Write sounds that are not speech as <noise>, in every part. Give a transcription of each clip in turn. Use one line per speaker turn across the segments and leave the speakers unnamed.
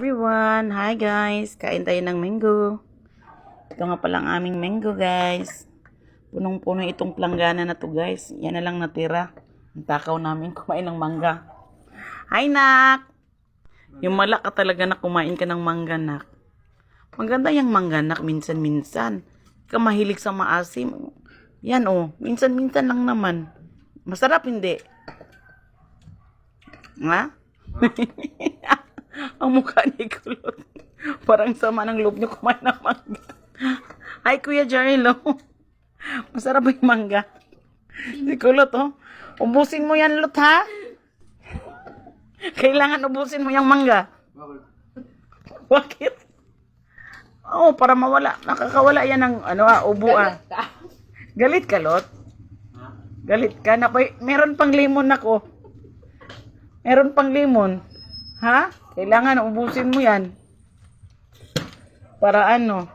everyone! Hi guys! Kain tayo ng mango. Ito nga palang aming mango guys. Punong-puno itong planggana na to guys. Yan na lang natira. Ang takaw namin <laughs> kumain ng mangga. Hi nak! Yung malak ka talaga na kumain ka ng mangga nak. Maganda yung mangga nak minsan-minsan. Ka mahilig sa maasim. Yan oh, minsan-minsan lang naman. Masarap hindi. Ha? <laughs> Ang mukha ni Kulot. Parang sama ng loob niyo kumain ng mangga. Ay, Kuya Jarilo. Masarap ba yung mangga? Si Kulot, oh. Ubusin mo yan, Lot, ha? Kailangan ubusin mo yung mangga. Bakit? Oo, para mawala. Nakakawala yan ng, ano ah, ubo ah. Galit ka, Lot? Galit ka na. Meron pang limon ako. Meron pang limon. Ha? Kailangan ubusin mo yan. Para ano?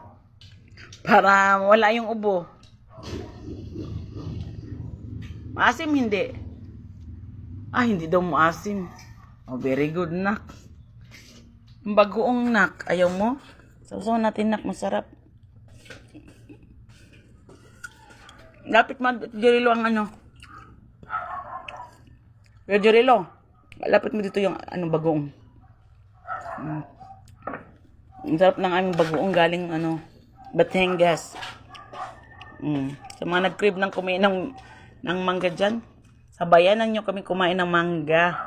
Para wala yung ubo. Maasim hindi. Ah, hindi daw maasim. Oh, very good, nak. Bagoong nak. Ayaw mo? Sausaw natin, nak. Masarap. Lapit mo, Jorilo, ang ano. Jorilo, lapit mo dito yung ano bagoong. Mm. Ang sarap ng aming bagoong galing ano, Batangas. Mm. Sa mga nag-crib ng kumain ng, ng mangga dyan, sabayanan nyo kami kumain ng mangga.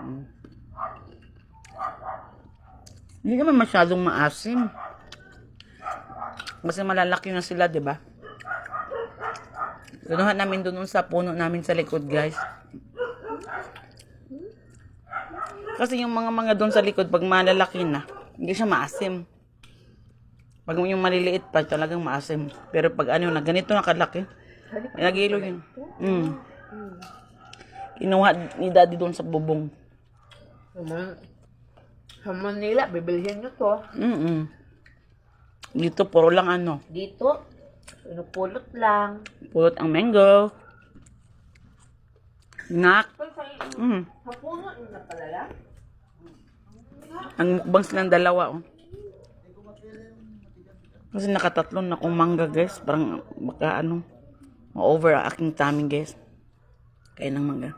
Mm. Hindi naman masyadong maasim. Kasi malalaki na sila, di ba? Kinuha namin doon sa puno namin sa likod, guys. Kasi yung mga mga doon sa likod, pag malalaki na, hindi siya maasim. Pag yung maliliit pa, talagang maasim. Pero pag ano na, ganito na kalaki, nagilo yun. Mm. Kinuha ni daddy doon sa bubong.
Sa, sa Manila, bibilihin nyo to.
Mm Dito, puro lang ano.
Dito, pinupulot lang.
Pulot ang mango. Ngak.
Sa,
Mm.
sa puno na pala.
Ang mukbang silang dalawa, oh. Kasi nakatatlo na kong mangga, guys. Parang baka ano, ma-over ang aking tummy, guys. Kaya ng mangga.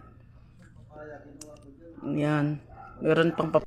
Yan. Meron pang pap